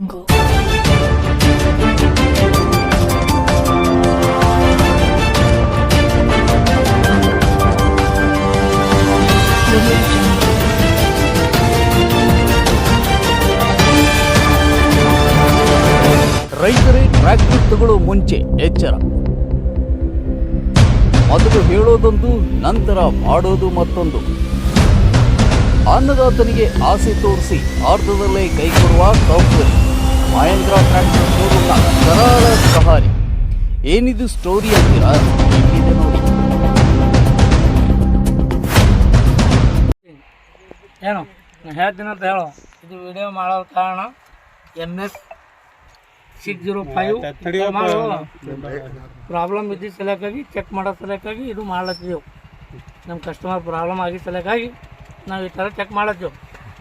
ರೈತರೇ ಟ್ರ್ಯಾಕ್ಟರ್ ತಗೊಳ್ಳೋ ಮುಂಚೆ ಎಚ್ಚರ. ಮೊದಲು ಹೇಳೋದೊಂದು, ನಂತರ ಮಾಡೋದು ಮತ್ತೊಂದು. ಅನ್ನದಾತನಿಗೆ ಆಸೆ ತೋರಿಸಿ ಅರ್ಧದಲ್ಲೇ ಕೈಕೊಡುವ ಕಂಪನಿ ಮಹೇಂದ್ರ ಟ್ರ್ಯಾಕ್ಟರ್ ಶೋರೂಮ್ನ ಕರಾಳ ಸಹಾರಿ ಏನಿದು ಸ್ಟೋರಿ ಅಂತೀರಾ? ಇಲ್ಲಿದೆ ನೋಡಿ. ಏನು? ನಾ ಹೇಳ್ತೀನಿ ಅಂತ ಹೇಳು. ಇದು ವಿಡಿಯೋ ಮಾಡೋ ಕಾರಣ M S six zero five problem ಇದ್ದಿದ್ದ ಸಲಕ್ಕಾಗಿ ಚೆಕ್ ಮಾಡೋ ಸಲಕ್ಕಾಗಿ ಇದು ಮಾಡ್ಲತ್ತಿದ್ದೆವು. ನಮ್ಮ ಕಸ್ಟಮರ್ ಪ್ರಾಬ್ಲಮ್ ಆಗಿದ್ದ ಸಲಕ್ಕಾಗಿ ನಾವು ಈ ಥರ ಚೆಕ್ ಮಾಡತ್ತೀವಿ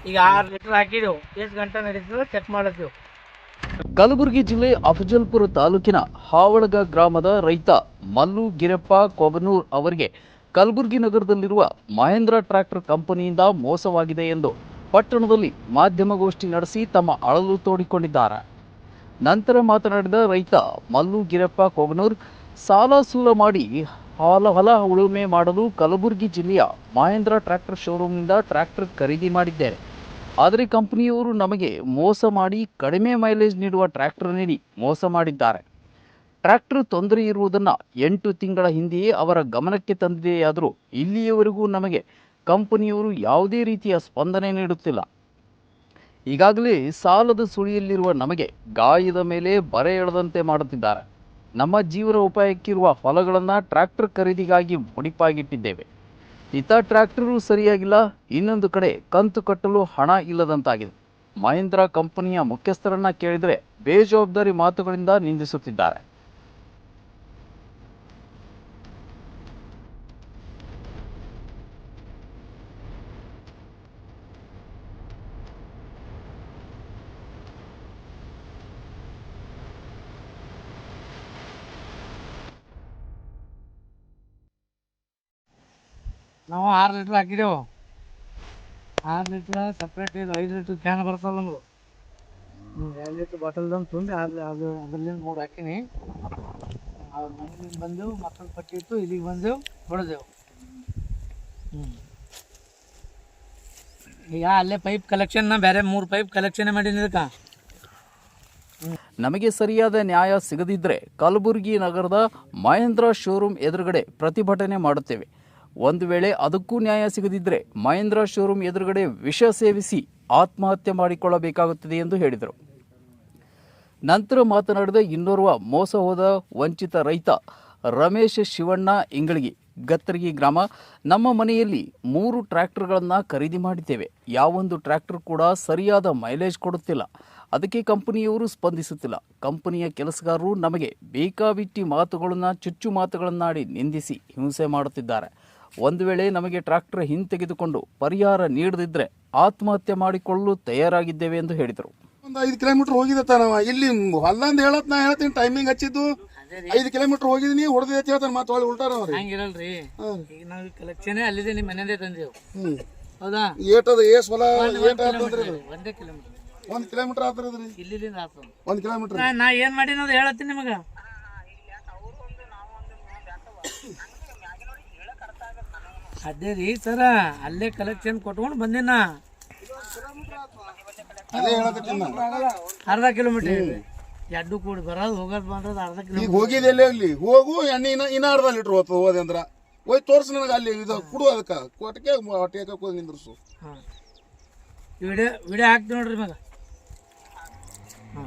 ಈಗ ಆರು ಲೀಟ್ರ್ ಹಾಕಿದೆವು ಎಷ್ಟು ಗಂಟೆ ನಡೀತದೆ ಚೆಕ್ ಮಾಡತ್ತೀವಿ ಕಲಬುರಗಿ ಜಿಲ್ಲೆ ಅಫಜಲ್ಪುರ ತಾಲೂಕಿನ ಹಾವಳಗ ಗ್ರಾಮದ ರೈತ ಮಲ್ಲು ಗಿರಪ್ಪ ಕೊಬನೂರ್ ಅವರಿಗೆ ಕಲಬುರಗಿ ನಗರದಲ್ಲಿರುವ ಮಹೇಂದ್ರ ಟ್ರ್ಯಾಕ್ಟರ್ ಕಂಪನಿಯಿಂದ ಮೋಸವಾಗಿದೆ ಎಂದು ಪಟ್ಟಣದಲ್ಲಿ ಮಾಧ್ಯಮಗೋಷ್ಠಿ ನಡೆಸಿ ತಮ್ಮ ಅಳಲು ತೋಡಿಕೊಂಡಿದ್ದಾರೆ. ನಂತರ ಮಾತನಾಡಿದ ರೈತ ಮಲ್ಲು ಗಿರಪ್ಪ ಕೊಬನೂರ್, ಸಾಲ ಸೂಲ ಮಾಡಿ ಹೊಲ ಹೊಲ ಉಳುಮೆ ಮಾಡಲು ಕಲಬುರಗಿ ಜಿಲ್ಲೆಯ ಮಹೇಂದ್ರ ಟ್ರ್ಯಾಕ್ಟರ್ ಶೋರೂಮ್ನಿಂದ ಟ್ರ್ಯಾಕ್ಟರ್ ಖರೀದಿ ಮಾಡಿದ್ದೇನೆ ಆದರೆ ಕಂಪ್ನಿಯವರು ನಮಗೆ ಮೋಸ ಮಾಡಿ ಕಡಿಮೆ ಮೈಲೇಜ್ ನೀಡುವ ಟ್ರ್ಯಾಕ್ಟರ್ ನೀಡಿ ಮೋಸ ಮಾಡಿದ್ದಾರೆ. ಟ್ರ್ಯಾಕ್ಟರ್ ತೊಂದರೆ ಇರುವುದನ್ನು ಎಂಟು ತಿಂಗಳ ಹಿಂದೆಯೇ ಅವರ ಗಮನಕ್ಕೆ ತಂದಿದೆಯಾದರೂ ಇಲ್ಲಿಯವರೆಗೂ ನಮಗೆ ಕಂಪನಿಯವರು ಯಾವುದೇ ರೀತಿಯ ಸ್ಪಂದನೆ ನೀಡುತ್ತಿಲ್ಲ. ಈಗಾಗಲೇ ಸಾಲದ ಸುಳಿಯಲ್ಲಿರುವ ನಮಗೆ ಗಾಯದ ಮೇಲೆ ಬರೆ ಎಳೆದಂತೆ ಮಾಡುತ್ತಿದ್ದಾರೆ. ನಮ್ಮ ಜೀವನ ಉಪಾಯಕ್ಕಿರುವ ಫಲಗಳನ್ನು ಟ್ರ್ಯಾಕ್ಟರ್ ಖರೀದಿಗಾಗಿ ಮುಡಿಪಾಗಿಟ್ಟಿದ್ದೇವೆ. ಇತ್ತ ಟ್ರ್ಯಾಕ್ಟರು ಸರಿಯಾಗಿಲ್ಲ, ಇನ್ನೊಂದು ಕಡೆ ಕಂತು ಕಟ್ಟಲು ಹಣ ಇಲ್ಲದಂತಾಗಿದೆ. ಮಹೇಂದ್ರ ಕಂಪನಿಯ ಮುಖ್ಯಸ್ಥರನ್ನ ಕೇಳಿದರೆ ಬೇಜವಾಬ್ದಾರಿ ಮಾತುಗಳಿಂದ ನಿಂದಿಸುತ್ತಿದ್ದಾರೆ. ನಾವು ಆರು ಲೀಟ್ರ್ ಹಾಕಿದೆವು. ಆರು ಲೀಟ್ರ್ ಸಪ್ರೇಟ್ ಇದು ಐದು ಲೀಟ್ರ್ ಕ್ಯಾನ್ ಬರ್ತಲ್ಲ ನಮ್ಗೆ ಎರಡು ಲೀಟ್ರ್ ಬಾಟಲ್ದಂಗೆ ತುಂಬಿ ಅದು ಅದು ಅದರಲ್ಲಿಂದ ಮೂರು ಹಾಕಿನಿ. ಅವ್ರ ಮನೆಯಿಂದ ಬಂದೆವು, ಮಕ್ಕಳು ಪಟ್ಟಿ ಇತ್ತು ಇಲ್ಲಿಗೆ ಬಂದೆವು, ಹೊಡೆದೆವು. ಹ್ಞೂ ಈಗ ಅಲ್ಲೇ ಪೈಪ್ ಕಲೆಕ್ಷನ್ನ ಬೇರೆ ಮೂರು ಪೈಪ್ ಕಲೆಕ್ಷನ್ ಮಾಡೀನಿ ಇದಕ್ಕೆ. ನಮಗೆ ಸರಿಯಾದ ನ್ಯಾಯ ಸಿಗದಿದ್ದರೆ ಕಲಬುರಗಿ ನಗರದ ಮಹೇಂದ್ರ ಶೋರೂಮ್ ಎದುರುಗಡೆ ಪ್ರತಿಭಟನೆ ಮಾಡುತ್ತೇವೆ. ಒಂದು ವೇಳೆ ಅದಕ್ಕೂ ನ್ಯಾಯ ಸಿಗದಿದ್ದರೆ ಮಹೇಂದ್ರ ಶೋರೂಮ್ ಎದುರುಗಡೆ ವಿಷ ಸೇವಿಸಿ ಆತ್ಮಹತ್ಯೆ ಮಾಡಿಕೊಳ್ಳಬೇಕಾಗುತ್ತದೆ ಎಂದು ಹೇಳಿದರು. ನಂತರ ಮಾತನಾಡಿದ ಇನ್ನೋರ್ವ ಮೋಸ ಹೋದ ವಂಚಿತ ರೈತ ರಮೇಶ್ ಶಿವಣ್ಣ ಇಂಗಳಗಿ, ಗತ್ತರಗಿ ಗ್ರಾಮ, ನಮ್ಮ ಮನೆಯಲ್ಲಿ ಮೂರು ಟ್ರ್ಯಾಕ್ಟರ್ಗಳನ್ನು ಖರೀದಿ ಮಾಡಿದ್ದೇವೆ. ಯಾವೊಂದು ಟ್ರ್ಯಾಕ್ಟರ್ ಕೂಡ ಸರಿಯಾದ ಮೈಲೇಜ್ ಕೊಡುತ್ತಿಲ್ಲ. ಅದಕ್ಕೆ ಕಂಪನಿಯವರು ಸ್ಪಂದಿಸುತ್ತಿಲ್ಲ. ಕಂಪನಿಯ ಕೆಲಸಗಾರರು ನಮಗೆ ಬೇಕಾಬಿಟ್ಟಿ ಮಾತುಗಳನ್ನು, ಚುಚ್ಚು ಮಾತುಗಳನ್ನಾಡಿ ನಿಂದಿಸಿ ಹಿಂಸೆ ಮಾಡುತ್ತಿದ್ದಾರೆ. ಒಂದು ವೇಳೆ ನಮಗೆ ಟ್ರ್ಯಾಕ್ಟರ್ ಹಿಂತೆಗೆದುಕೊಂಡು ಪರಿಹಾರ ನೀಡದಿದ್ದರೆ ಆತ್ಮಹತ್ಯೆ ಮಾಡಿಕೊಳ್ಳಲು ತಯಾರಾಗಿದ್ದೇವೆ ಎಂದು ಹೇಳಿದರು. ಒಂದು ಐದು ಕಿಲೋಮೀಟರ್ ಹೋಗಿದೆ ತಾನವ ಇಲ್ಲಿ ಹೊಲ್ದಂದ್ ಹೇಳತ್ ನಾ ಹೇಳ್ತೀನಿ ಟೈಮಿಂಗ್ ಹಚ್ಚಿದ್ದು. ಐದು ಕಿಲೋಮೀಟರ್ ಹೋಗಿದೀನಿ ಅಂತ ಹೇಳ್ತಾನೆ ಮತ್ತೆ ಹೊಳ್ಳಿ ಉಲ್ಟಾರ ಅವ್ರಿ. ಹಂಗಿರಲ್ರಿ. ಈಗ ನಾವು ಕಲೆಕ್ಷನ್ ಅಲ್ಲಿದೆ ನಿಮ್ಮ ಮನೆಯದೇ ತಂದೆವು ಹೌದಾ? ಏಟದ ಏಸ್ ಹೊಲ ಏಟ್ ಆತಂದ್ರಿ ಇದು? ಒಂದೇ ಕಿಲೋಮೀಟರ್. ಒಂದ್ ಕಿಲೋಮೀಟರ್ ಆತರದ್ರಿ ಇಲ್ಲಿಂದ ಆತು. ಒಂದ್ ಕಿಲೋಮೀಟರ್. ನಾ ನಾ ಏನ್ ಮಾಡೀನಿ ಅದು ಹೇಳತ್ತೀನಿ ನಿಮಗ. ಅದೇ ರೀ ಸರ ಅಲ್ಲೇ ಕಲೆಕ್ಷನ್ ಕೊಟ್ಕೊಂಡು ಬಂದಿನ ಅದೇ ಹೇಳಕತ್ತೀನಿ ನಾನು. ಅರ್ಧ ಕಿಲೋಮೀಟರ್ ಎರಡು ಕೂಡಿ ಬರೋದು ಹೋಗೋದು ಬಂದ್ರದ ಅರ್ಧ ಈಗ ಕಿಲೋಮೀಟರ್ ಹೋಗಿದ್ದೆ ಎಲ್ಲಿ ಅಲ್ಲಿ ಹೋಗು ಎಣ್ಣೆ ಇನ್ನ ಇನ್ನ ಅರ್ಧ ಲೀಟರ್ ಹೋಗ್ತದೆ ಹೋದೆ ಅಂದ್ರ. ಹೋಯ್ ತೋರ್ಸು ನನಗೆ ಅಲ್ಲಿ ಇದು ಕುಡು ಅದಕ್ಕ. ಕೊಟ್ಟಿಗೆ ಹೊಟ್ಟೆಗೆ ಹೋಗಿ ನಿಂದ್ರಸು. ಹಾಂ. ವಿಡಿಯೋ ವಿಡಿಯೋ ಹಾಕ್ತೀವಿ ನೋಡ್ರಿ ಮಗ.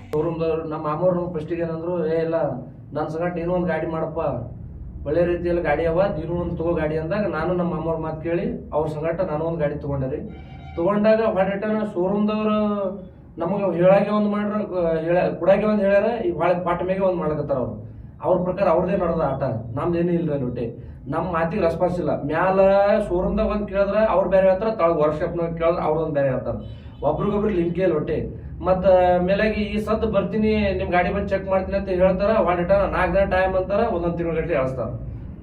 ಶೋರೂಮ್ದವ್ರು ನಮ್ಮ ಮಾಮೂರು ಫಸ್ಟಿಗೆ ಏನಂದ್ರು ಏ ಇಲ್ಲ ನನ್ನ ಸಂಗಟ ನೀನು ಒಂದು ಗಾಡಿ ಮಾಡಪ್ಪ. ಒಳ್ಳೆ ರೀತಿಯಲ್ಲಿ ಗಾಡಿ ಅವ ನೀನು ಒಂದು ತಗೋ ಗಾಡಿ ಅಂದಾಗ ನಾನು ನಮ್ಮ ಅಮ್ಮವ್ರ ಮಾತು ಕೇಳಿ, ಅವ್ರ ಸಂಗಟ ನಾನು ಒಂದು ಗಾಡಿ ತಗೊಂಡೆ ರೀ. ತಗೊಂಡಾಗ ಹೊಡೆಟನ ಶೋರೂಮ್ದವ್ರು ನಮಗೆ ಹೇಳಾಗೆ ಒಂದು ಮಾಡ್ರ, ಹೇಳ, ಕುಡಾಗೆ ಒಂದು ಹೇಳ್ಯಾರ ಈಗ ಭಾಳ ಪಾಟ ಮೇಗೆ ಒಂದು ಮಾಡಕತ್ತಾರ ಅವ್ರು. ಅವ್ರ ಪ್ರಕಾರ ಅವ್ರದೇ ನಡೆದ ಆಟ, ನಮ್ದು ಏನೂ ಅಲ್ಲಿ ಒಟ್ಟೆ. ನಮ್ಮ ಮಾತಿಗೆ ರೆಸ್ಪಾನ್ಸ್ ಇಲ್ಲ. ಮ್ಯಾಲ ಶೋರೂಮ್ದಾಗ ಒಂದು ಕೇಳಿದ್ರೆ, ಅವ್ರು ಬೇರೆ ಹೇಳ್ತಾರೆ ತಳಗ ವರ್ಕ್ಶಾಪ್ನಾಗ ಕೇಳಿದ್ರೆ ಅವ್ರೊಂದು ಬೇರೆ ಹೇಳ್ತಾರ. ಒಬ್ರಿಗೊಬ್ರು ಲಿಂಕ್ ಲೊಟ್ಟೆ. ಮತ್ತ ಮೇಲಾಗಿ ಈ ಸದ್ದು ಬರ್ತೀನಿ, ನಿಮ್ ಗಾಡಿ ಬಂದು ಚೆಕ್ ಮಾಡ್ತೀನಿ ಅಂತ ಹೇಳ್ತಾರ ವಾಡಿಟ ನಾಲ್ಕು ದಿನ ಟೈಮ್ ಅಂತಾರ, ಒಂದೊಂದ್ ತಿಂಗಳ ಗಂಟೆ ಎಳ್ಸ್ತಾರ.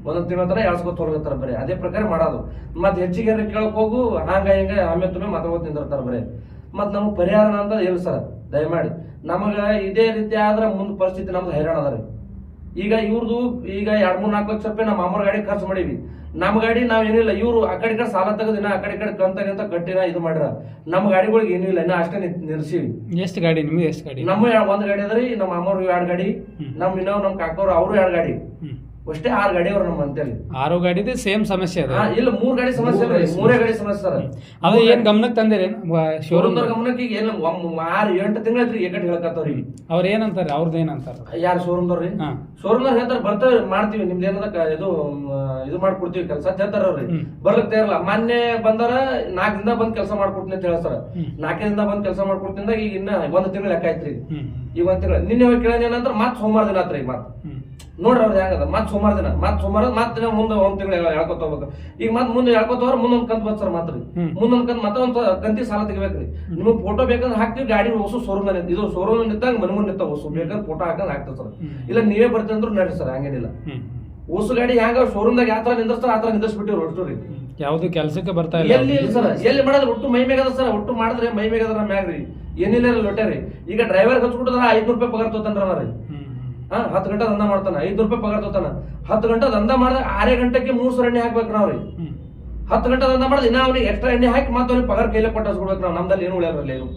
ಒಂದೊಂದ್ ತಿಂಗಳ ತರ ಎಳ್ಸ್ಕೊತ ಹೋಗ್ತಾರ ಬರೀ. ಅದೇ ಪ್ರಕಾರ ಮಾಡೋದು. ಮತ್ ಹೆಚ್ಚಿಗೆ ಕೇಳಕ್ ಹೋಗು, ಹಂಗ ಹಿಂಗ, ಆಮೇಲೆ ತುಂಬ ಮಾತಾಡ್ಕೊತ ನಿಂದಿರ್ತಾರ ಬರೀ. ಮತ್ ನಮ್ಗೆ ಪರಿಹಾರ ಅಂತ ಇಲ್ಲ ಸರ್, ದಯಮಾಡಿ. ನಮಗ ಇದೇ ರೀತಿ ಆದ್ರ ಮುಂದ್ ಪರಿಸ್ಥಿತಿ ನಮ್ದು ಹೈರಾಣ ಅದ ಈಗ ಇವ್ರದ್ದು ಈಗ ಎರಡ್ ಮೂರ್ ನಾಲ್ಕು ಲಕ್ಷ ರೂಪಾಯಿ ನಮ್ಮ ಅಮ್ಮರ ಗಾಡಿ ಖರ್ಚು ಮಾಡೀವಿ. ನಮ್ಮ ಗಾಡಿ ನಾವ್ ಏನಿಲ್ಲ ಇವ್ರು ಆ ಕಡೆ ಕಡೆ ಸಾಲ ತಗದಿನ ಆ ಕಡೆ ಕಡೆ ಕಂತ ಕಟ್ಟಿನ ಇದು ಮಾಡ್ರ ನಮ್ಮ ಗಾಡಿಗಳಿಗೆ ಏನಿಲ್ಲ ಇನ್ನ ಅಷ್ಟೇ ನಿರ್ಸಿವಿ ನಿಲ್ಸಿವಿ. ಎಷ್ಟು ಗಾಡಿ? ನಿಮ್ಗೆ ಎಷ್ಟು ಗಾಡಿ? ನಮ್ಮ ಒಂದ್ ಗಾಡಿ ಅದ್ರಿ ನಮ್ಮ ಅಮ್ಮವ್ರು ಎರಡ್ ಗಾಡಿ. ನಮ್ ಇನ್ನವ್ ನಮ್ ಕಾಕೋರು ಅವರು ಎರಡ್ ಗಾಡಿ. ಅಷ್ಟೇ ಆರು ಗಾಡಿ ಅವ್ರು ನಮ್ಮ ಅಂತೇಳಿ ಆರು ಗಾಡಿದು ಸೇಮ್ ಸಮಸ್ಯೆ ಅದ. ಇಲ್ಲ ಮೂರ್ ಗಾಡಿ ಸಮಸ್ಯೆ ಅದ ಮೂರೇ ಗಾಡಿ ಸಮಸ್ಯೆ ಸರ್. ಅದು ಏನ್ ಗಮನಕ್ಕೆ ತಂದಿರಿ? ಶೋರೂಮ್ ಶೋರೂಮ್ದವ್ರ ಗಮನಕ್ಕೆ ಈಗ ಏನ್ ಆರು ಎಂಟು ತಿಂಗಳೈತ್ರಿ ಏಕಟ್ ಹೇಳಕತ್ತವ್ರಿ ಅವ್ರ ಏನಂತಾರೆ? ಅವ್ರದ್ದು ಏನಂತಾರ? ಯಾರು ಶೋರೂಮ್ದವ್ರಿ ಶೋರೂಮ್ ಶೋರೂಮ್ದವ್ರು ಹೇಳ್ತಾರೆ ಬರ್ತೇವೆ ಮಾಡ್ತೀವಿ. ನಿಮ್ದು ಏನದ ಇದು ಮ್, ಇದು ಮಾಡ್ಕೊಡ್ತೀವಿ ಕೆಲಸ ಅಂತ ಹೇಳ್ತಾರ ಅವ್ರಿ ಹ್ಮ್. ಬರ್ಲಕ್ ತಯಾರಲ್ಲ. ಮೊನ್ನೆ ಬಂದಾರ ನಾಲ್ಕು ದಿನ ಬಂದ್ ಕೆಲಸ ಮಾಡ್ಕೊಡ್ತೀನಿ ಅಂತ ಹೇಳ್ತಾರ. ಹ್ಮ್. ನಾಲ್ಕರಿಂದ ಬಂದ್ ಕೆಲಸ ಮಾಡ್ಕೊಡ್ತಿಂದ ಈಗ ಇನ್ನ ಒಂದ್ ತಿಂಗಳ ಲೆಕ್ಕ ಐತ್ರಿ ಹ್ಮ್. ಈಗ ಒಂದ್ ತಿಂಗಳ. ನಿನ್ನೆ ಹೋಗಿ ಮತ್ತೆ ಮತ್ ಸೋಮವಾರ ದಿನ ಆತ್ರಿ ಈಗ ಮತ್ ಹ್ಮ್. ನೋಡ್ರಿ ಅವ್ರದ್ದು ಹೆಂಗದ? ಮತ್ ಸುಮಾರು ದಿನ ಮತ್ ಸುಮಾರು ಮತ್ ದಿನ ಮುಂದೆ ಒಂದ್ ತಿಂಗಳ ಹೇಳ್ಕೊತ ಹೋಗ್ಬೇಕು. ಈಗ ಮತ್ ಮುಂದೆ ಹೇಳ್ಕೊತ ಹೋದ್ರೆ ಮುಂದೊಂದ್ ಕಂತ ಬರ್ತರ್ ಮಾತ್ರ. ಮುಂದೊಂದ್ ಕಂತ ಮತ್ತೆ ಒಂದ್ ಕಂತಿ ಸಾಲ ತೆಗಿಬೇಕ್ರಿ. ನಿಮ್ಗೆ ಫೋಟೋ ಬೇಕಂದ್ರೆ ಹಾಕ್ತಿವಿ ಗಾಡಿ ಹೊಸ ಶೋರೂಮ್ ಇದು ಶೋರೂಮ್ ನಿಂತಾಗ ಮನೆ ಮುಂದೆ ನಿಂತಾವ ಹೊಸ. ಬೇಕಂದ್ರೆ ಫೋಟೋ ಹಾಕಂದ್ರೆ ಹಾಕ್ತಾರ ಸರ್. ಇಲ್ಲ ನೀವೇ ಬರ್ತಂದ್ರು ಅಂದ್ರೂ ನಡ್ರಿ ಸರ್ ಹಂಗೇನಿಲ್ಲ. ಹೊಸು ಗಾಡಿ ಹ್ಯಾಂಗ ಶೋರೂಮ್ದಾಗ ಯಾವ ತರ ನಿಂದ್ರಸ್ತಾರ ಆ ತರ ನಿಂದಿರ್ಸ್ಬಿಟ್ಟಿವ್ರಿ ಒಟ್ಟು ರೀ. ಯಾವ್ದು ಕೆಲ್ಸಕ್ಕೆ ಬರ್ತಾ ಇಲ್ಲ ಎಲ್ಲಿ ಇಲ್ಲ ಸರ್ ಎಲ್ಲಿ ಮಾಡಿದ್ರೆ ಒಟ್ಟು ಮೈ ಮೇಗದ ಸರ್ ಒಟ್ಟು ಮಾಡಿದ್ರೆ ಮೈ ಮೇಗದ್ರ ಮ್ಯಾಗ್ರಿ. ಏನಿಲ್ಲ ಲೊಟ್ಟೆ ರೀ ಈಗ ಡ್ರೈವರ್ ಹಚ್ಕೊಟ್ಟದ್ರ ಐದ್ನೂರು ರೂಪಾಯಿ ಪಗಾರ ತೋತಂದ್ರ ರೀ. ಹಾ ಹತ್ತು ಗಂಟೆ ದಂಧ ಮಾಡ್ತಾನ ಐದು ರೂಪಾಯಿ ಪಗಾರ ತೋತಾನ ಹತ್ ಗಂಟೆ ದಂಧ ಮಾಡಿದಾಗ ಆರೇ ಗಂಟೆಗೆ ಮೂರು ಸಾವಿರ ಎಣ್ಣೆ ಹಾಕ್ಬೇಕು ನಾವ್ರಿ ಹತ್ ಹತ್ತು ಗಂಟೆ ದಂಧ ಮಾಡಿದ್ರೆ ಇನ್ನ ಅವ್ನಿಗೆ ಎಕ್ಸ್ಟ್ರಾ ಎಣ್ಣೆ ಹಾಕಿ ಮತ್ತೆ ಅವ್ನಿಗೆ ಪಗಾರ ಕೈಲೇ ಕೊಟ್ಟು ಹಚ್ಕೊಡ್ಬೇಕು ನಾವು. ನಮ್ದಲ್ಲಿ ಏನು ಉಳಿಯೋದ್ರಲ್ಲಿ ಏನು?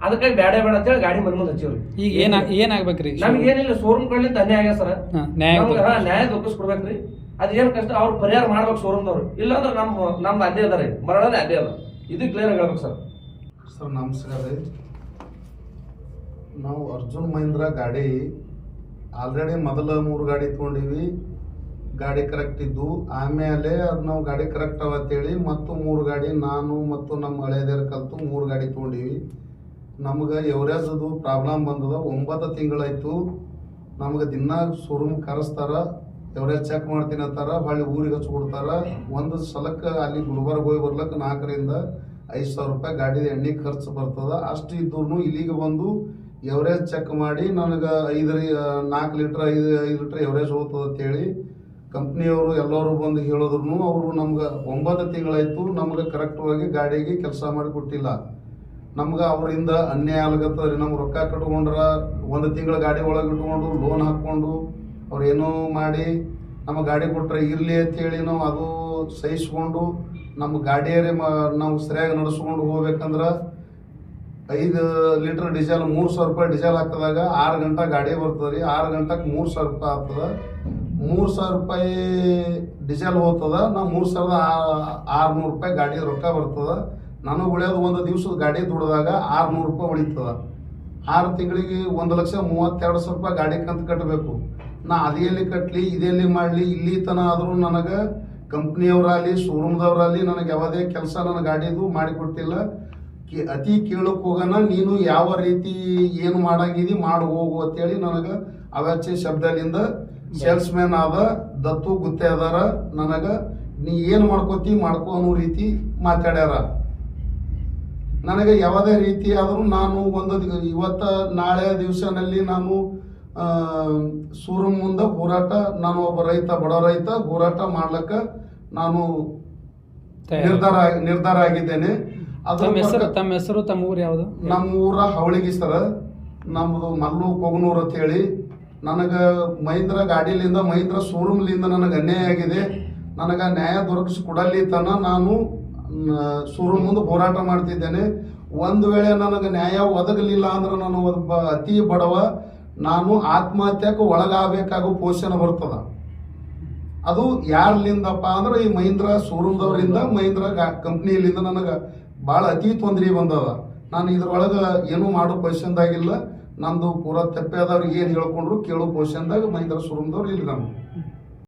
ಅದಕ್ಕಾಗಿ ಬೇಡ ಬೇಡ ಅಂತೇಳಿ ಗಾಡಿ ಮನೆ ಮುಂದೆ ಹಚ್ಚಿವ್ರಿ. ಈಗ ಏನ ಏನಾಗ್ಬೇಕ್ರಿ ನಮ್ಗೆ ಏನಿಲ್ಲ ಶೋರೂಮ್ ಕಳ್ಳಿ ಅನ್ಯಾಯ ಆಗ್ಯ ಸರ್. ನ್ಯಾಯ ನಮ್ಗೆ ಹಾ ನ್ಯಾಯ ಅದ್ ಏನ್ ಕಷ್ಟ ಅವ್ರು ಪರಿಹಾರ ಮಾಡ್ಬೇಕು ಶೋರೂಮ್ದವ್ರು ಇಲ್ಲಾಂದ್ರೆ ನಮ್ ನಮ್ದು ಅದೇ ಅದ ರೀ. ಮರಳ ಅದೇ ಅದ. ಇದು ಕ್ಲಿಯರ್ ಹೇಳ್ಬೇಕು ಸರ್. ಸರ್ ನಮಸ್ಕಾರ ರೀ. ನಾವು ಅರ್ಜುನ್ ಮಹೇಂದ್ರ ಗಾಡಿ ಆಲ್ರೆಡಿ ಮೊದಲ ಮೂರು ಗಾಡಿ ತೊಗೊಂಡಿವಿ ಗಾಡಿ ಕರೆಕ್ಟ್ ಇದ್ದು, ಆಮೇಲೆ ಅದು ನಾವು ಗಾಡಿ ಕರೆಕ್ಟ್ ಅವ ಅಂತೇಳಿ ಮತ್ತು ಮೂರು ಗಾಡಿ ನಾನು ಮತ್ತು ನಮ್ಮ ಹಳೆಯದೇರು ಕಲಿತು ಮೂರು ಗಾಡಿ ತೊಗೊಂಡಿವಿ ನಮ್ಗೆ ಎವರೇಜದು ಪ್ರಾಬ್ಲಮ್ ಬಂದದ ಒಂಬತ್ತು ತಿಂಗಳಾಯಿತು. ನಮ್ಗೆ ದಿನ ಶೋರೂಮ್ ಕರೆಸ್ತಾರ ಎವರೇಜ್ ಚೆಕ್ ಮಾಡ್ತೀನಿ ಅಂತಾರ, ಹೊಳ್ಳಿ ಊರಿಗೆ ಹಚ್ಕೊಡ್ತಾರ ಒಂದು ಸಲಕ್ಕೆ ಅಲ್ಲಿ ಗುಲ್ಬರ್ಗ ಹೋಗಿ ಬರ್ಲಕ್ಕೆ ನಾಲ್ಕರಿಂದ ಐದು ಸಾವಿರ ರೂಪಾಯಿ ಗಾಡಿದ ಎಣ್ಣೆ ಖರ್ಚು ಬರ್ತದ. ಅಷ್ಟು ಇದ್ದೂ ಇಲ್ಲಿಗೆ ಬಂದು ಎವರೇಜ್ ಚೆಕ್ ಮಾಡಿ ನನಗೆ ಐದು ನಾಲ್ಕು ಲೀಟ್ರ್ ಐದು ಐದು ಲೀಟ್ರ್ ಎವರೇಜ್ ಹೋಗ್ತದೆ ಅಂತೇಳಿ ಕಂಪ್ನಿಯವರು ಎಲ್ಲರೂ ಬಂದು ಹೇಳಿದ್ರು ಅವರು ನಮ್ಗೆ ಒಂಬತ್ತು ತಿಂಗಳಾಯಿತು ನಮ್ಗೆ ಕರೆಕ್ಟಾಗಿ ಗಾಡಿಗೆ ಕೆಲಸ ಮಾಡಿ ಕೊಟ್ಟಿಲ್ಲ. ನಮ್ಗೆ ಅವರಿಂದ ಅನ್ಯಾಯ ಆಗ್ಲತ್ತದ ರೀ, ನಮ್ಗೆ ರೊಕ್ಕ ಕಟ್ಕೊಂಡ್ರ ಒಂದು ತಿಂಗಳ ಗಾಡಿ ಒಳಗೆ ಇಟ್ಕೊಂಡು ಲೋನ್ ಹಾಕ್ಕೊಂಡು ಅವ್ರು ಏನೋ ಮಾಡಿ ನಮ್ಮ ಗಾಡಿ ಕೊಟ್ಟರೆ ಇರಲಿ ಅಂತೇಳಿ ನಾವು ಅದು ಸಹಿಸ್ಕೊಂಡು ನಮ್ಮ ಗಾಡಿಯರೇ ಮ, ನಾವು ಸರಿಯಾಗಿ ನಡೆಸ್ಕೊಂಡು ಹೋಗ್ಬೇಕಂದ್ರೆ ಐದು ಲೀಟ್ರ್ ಡೀಸೆಲ್, ಮೂರು ಸಾವಿರ ರೂಪಾಯಿ ಡೀಸೆಲ್ ಹಾಕಿದಾಗ ಆರು ಗಂಟೆ ಗಾಡಿ ಬರ್ತದೆ ರೀ. ಆರು ಗಂಟೆಗೆ ಮೂರು ಸಾವಿರ ರೂಪಾಯಿ ಆಗ್ತದೆ. ಮೂರು ಸಾವಿರ ರೂಪಾಯಿ ಡೀಸೆಲ್ ಹೋಗ್ತದ. ನಾ ಮೂರು ಸಾವಿರದ ಆರುನೂರು ರೂಪಾಯಿ ಗಾಡಿ ರೊಕ್ಕ ಬರ್ತದೆ. ನನಗೆ ಉಳಿಯೋದು ಒಂದು ದಿವ್ಸದ ಗಾಡಿ ದುಡಿದಾಗ ಆರುನೂರು ರೂಪಾಯಿ ಉಳಿತದ. ಆರು ತಿಂಗಳಿಗೆ ಒಂದು ಲಕ್ಷ ಮೂವತ್ತೆರಡು ಸಾವಿರ ರೂಪಾಯಿ ಗಾಡಿ ಕಂತು ಕಟ್ಟಬೇಕು ನಾ ಅದೇಲಿ ಕಟ್ಟಲಿ ಇದೆಲ್ಲಿ ಮಾಡಲಿ, ಇಲ್ಲಿ ತನ ಆದರೂ ನನಗೆ ಕಂಪ್ನಿಯವರಾಗಲಿ ಶೋರೂಮ್ದವರಾಗಲಿ ನನಗೆ ಯಾವುದೇ ಕೆಲಸ ನನ್ನ ಗಾಡಿದು ಮಾಡಿಕೊಟ್ಟಿಲ್ಲ. ಅತಿ ಕೇಳಕ್ ಹೋಗೋಣ ನೀನು ಯಾವ ರೀತಿ ಏನು ಮಾಡಂಗಿದಿ, ಮಾಡಿ ಹೋಗು ಅಂತೇಳಿ ನನಗೆ ಅವಾಚ್ಯ ಶಬ್ದದಿಂದ ಸೇಲ್ಸ್ ಮ್ಯಾನ್ ಆದ ದತ್ತು ಗುತ್ತೆ ಅದಾರ ನನಗೆ, ನೀ ಏನು ಮಾಡ್ಕೋತಿ, ಮಾಡ್ಕೋ ಅನ್ನೋ ರೀತಿ ಮಾತಾಡ್ಯಾರ. ನನಗೆ ಯಾವುದೇ ರೀತಿ ಆದರೂ ನಾನು ಒಂದು ಇವತ್ತ ನಾಳೆ ದಿವಸನಲ್ಲಿ ನಾನು ಸೂರಮ್ ಮುಂದೆ ಹೋರಾಟ, ನಾನು ಒಬ್ಬ ರೈತ, ಬಡ ರೈತ, ಹೋರಾಟ ಮಾಡ್ಲಕ್ಕ ನಾನು ನಿರ್ಧಾರ ನಿರ್ಧಾರ ಆಗಿದ್ದೇನೆ. ತಮ್ಮ ಹೆಸರು ತಮ್ಮ ಹೆಸರು ತಮ್ಮ ಊರು ಯಾವುದು? ನಮ್ಮ ಊರ ಹವಳಿಗೆ ಸರ. ನಮ್ಮದು ಮಲ್ಲು ಕೊಗನೂರು ಅಂತ ಹೇಳಿ. ನನಗೆ ಮಹೀಂದ್ರ ಗಾಡಿಲಿಂದ ಮಹೀಂದ್ರ ಶೋರೂಮ್ಲಿಂದ ನನಗೆ ಅನ್ಯಾಯ ಆಗಿದೆ. ನನಗೆ ನ್ಯಾಯ ದೊರಕಿಸಿ ಕೊಡಲಿ ತನ ನಾನು ಶೋರೂಮ್ ಮುಂದೆ ಹೋರಾಟ ಮಾಡ್ತಿದ್ದೇನೆ. ಒಂದು ವೇಳೆ ನನಗೆ ನ್ಯಾಯ ಒದಗಲಿಲ್ಲ ಅಂದ್ರೆ ನಾನು ಒಬ್ಬ ಅತಿ ಬಡವ. ನಾನು ಆತ್ಮಹತ್ಯಕ್ಕೆ ಒಳಗಾಗಬೇಕಾಗೋ ಪೋಷಣೆ ಬರ್ತದ. ಅದು ಯಾರ್ಲಿಂದಪ್ಪ ಅಂದ್ರೆ ಈ ಮಹೀಂದ್ರ ಶೋರೂಮ್ದವರಿಂದ ಮಹೀಂದ್ರ ಕಂಪ್ನಿಲಿಂದ ನನಗೆ ಭಾಳ ಅತಿ ತೊಂದರೆ ಬಂದದ. ನಾನು ಇದ್ರೊಳಗೆ ಏನೂ ಮಾಡೋ ಪೊಸಿಷನ್ದಾಗಿಲ್ಲ ನಮ್ಮದು ಪೂರಾ ತಪ್ಪೆ ಅದವ್ರಿಗೆ ಏನು ಹೇಳ್ಕೊಂಡ್ರು ಕೇಳೋ ಪೊಸಿಷನ್ದಾಗ ಮೈಂದ್ರ ಶುರುಂದವ್ರು ಇಲ್ಲ ನಾನು